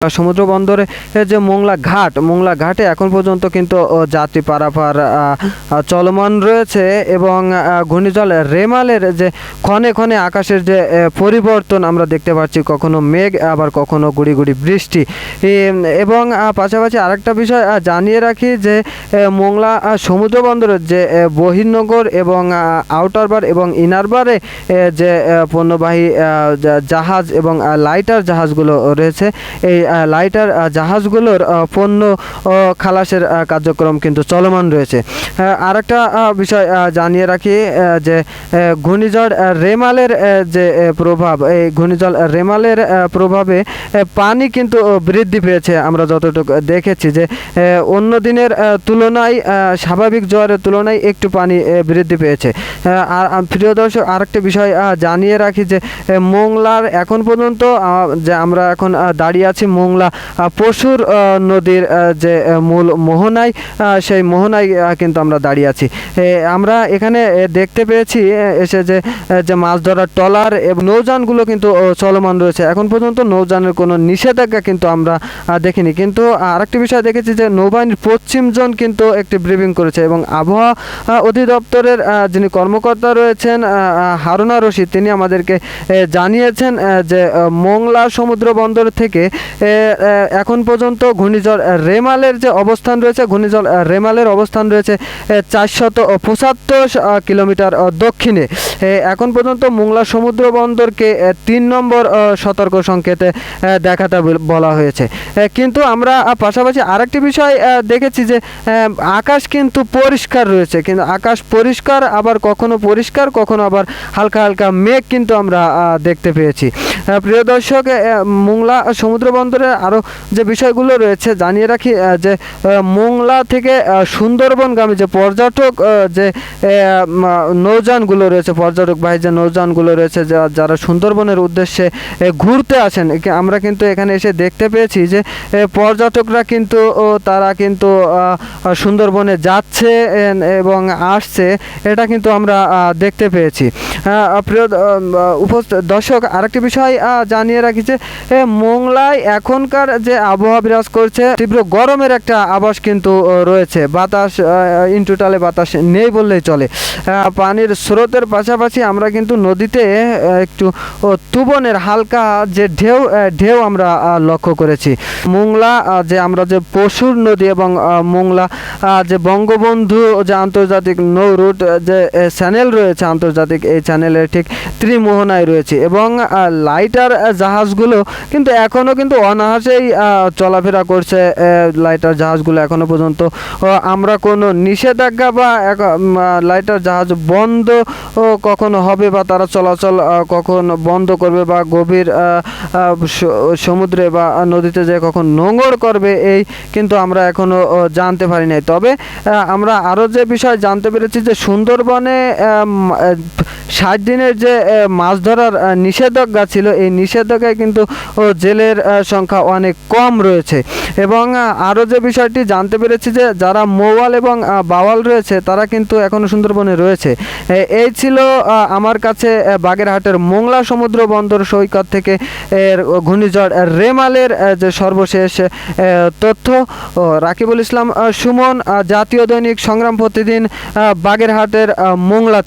সমুদ্র বন্দরে যে মোংলা ঘাট, মোংলা ঘাটে এখন পর্যন্ত কিন্তু যাত্রী পারাপার চলমান রয়েছে এবং ঘূর্ণিঝড় রেমালের যে ক্ষণে ক্ষণে আকাশের যে পরিবর্তন আমরা দেখতে পাচ্ছি, কখনো মেঘ, আবার কখনো গুড়ি গুড়ি বৃষ্টি। এবং পাশাপাশি আরেকটা বিষয় জানিয়ে রাখি যে মোংলা সমুদ্র বন্দরের যে বহির্নগর এবং আউটার বার এবং ইনার বারে যে পণ্যবাহী জাহাজ এবং লাইটার জাহাজগুলো রয়েছে, এই লাইটার জাহাজগুলোর পণ্য খালাসের কার্যক্রম কিন্তু চলমান রয়েছে। আর একটা বিষয় জানিয়ে রাখি যে ঘূর্ণিঝড় রেমালের যে প্রভাব, এই ঘূর্ণিঝড় রেমালের প্রভাবে পানি কিন্তু বৃদ্ধি পেয়েছে। আমরা যতটুকু দেখেছি যে অন্য দিনের তুলনায় স্বাভাবিক জোয়ারের তুলনায় একটু পানি বৃদ্ধি পেয়েছে। আর প্রিয় দর্শক, আরেকটা বিষয় জানিয়ে রাখি যে মোংলার এখন পর্যন্ত যে আমরা এখন দাঁড়িয়ে আছি মোংলা পশুর নদীর যে মূল মোহনায় সেই মোহনায় কিন্তু আমরা দাঁড়িয়ে আছি। আমরা এখানে দেখতে পেয়েছি এসে যে যে মাছ ধরার ট্রলার এবং নৌযানগুলো কিন্তু চলমান রয়েছে। এখন পর্যন্ত নৌযানের কোনো নিষেধাজ্ঞা কিন্তু আমরা দেখিনি। কিন্তু আরেকটি বিষয় দেখেছি যে, নৌবাহিনীর পশ্চিম জোন কিন্তু একটি ব্রিফিং করেছে এবং আবহাওয়া অধিদপ্তরের যিনি কর্মকর্তা রয়েছেন হারুনা রশিদ, তিনি আমাদেরকে জানিয়েছেন যে মোংলা সমুদ্র বন্দর থেকে আহ, এখন পর্যন্ত ঘূর্ণিঝড় রেমালের যে অবস্থান রয়েছে ঘূর্ণিঝড় রেমালের অবস্থান রয়েছে চারশত পঁচাত্তর কিলোমিটার দক্ষিণে। এখন পর্যন্ত মোংলা সমুদ্র বন্দরকে তিন নম্বর সতর্ক সংকেতে দেখাতে বলা হয়েছে। কিন্তু আমরা পাশাপাশি আরেকটি বিষয় দেখেছি যে আকাশ কিন্তু পরিষ্কার রয়েছে কিন্তু আকাশ পরিষ্কার আবার কখনো পরিষ্কার কখনো আবার হালকা হালকা মেঘ কিন্তু আমরা দেখতে পেয়েছি। প্রিয় দর্শক মোংলা সমুদ্র বন্দরে আরও যে বিষয়গুলো রয়েছে জানিয়ে রাখি যে মোংলা থেকে সুন্দরবনগামী যে পর্যটক যে নৌযানগুলো রয়েছে, পর্যটক বাহী যে নৌযানগুলো রয়েছে যারা সুন্দরবনের উদ্দেশ্যে ঘুরতে আসেন, একে আমরা কিন্তু এখানে এসে দেখতে পেয়েছি যে পর্যটকরা কিন্তু তারা কিন্তু সুন্দরবনে যাচ্ছে এবং আসছে, এটা কিন্তু আমরা দেখতে পেয়েছি। প্রিয় উপস্থিত, দর্শক, আরেকটি বিষয় জানিয়ে রাখি যে মোংলায় এখনকার যে আবহাওয়া বিরাজ করছে, তীব্র গরমের একটা আভাস কিন্তু রয়েছে। বাতাস ইন টোটালে বাতাস নেই বললেই চলে। পানির স্রোতের পাশাপাশি আমরা কিন্তু নদীতে একটু তুবনের হালকা যে ঢেউ ঢেউ আমরা লক্ষ্য করেছি। মোংলা যে আমরা যে পশুর নদী এবং মোংলা যে বঙ্গবন্ধু যে আন্তর্জাতিক নৌ রুট যে চ্যানেল রয়েছে, আন্তর্জাতিক এই চ্যানেলের ঠিক ত্রিমোহনায় রয়েছে। এবং লাইটার জাহাজগুলো কিন্তু এখনও কিন্তু অনাহাসেই চলাফেরা করছে লাইটার জাহাজগুলো এখনও পর্যন্ত। আমরা কোনো নিষেধাজ্ঞা বা লাইটার জাহাজ বন্ধ কখনো হবে বা তারা চলাচল কখন বন্ধ করবে বা গভীর সমুদ্রে বা নদীতে যে কখন নোঙর করবে এই কিন্তু আমরা এখনও ও, জানতে পারি নাই। তবে আমরা আরও যে বিষয় জানতে পেরেছি যে সুন্দরবনে ষাট দিনের যে মাছ ধরার নিষেধাজ্ঞা ছিল এই নিষেধাজ্ঞায় কিন্তু জেলের আহ, সংখ্যা অনেক কম রয়েছে। এবং আরও যে বিষয়টি জানতে পেরেছি যে যারা মোয়াল এবং বাওয়াল রয়েছে, তারা কিন্তু এখনও সুন্দরবনে রয়েছে। এই ছিল আমার কাছে বাগেরহাটের মোংলা সমুদ্র বন্দর সৈকত থেকে এর ঘূর্ণিঝড় রেমালের যে সর্বশেষ তথ্য। রাকিবুল ইসলাম সুমন জাতীয় দৈনিক সংগ্রাম প্রতিদিন বাগেরহাটের মোংলা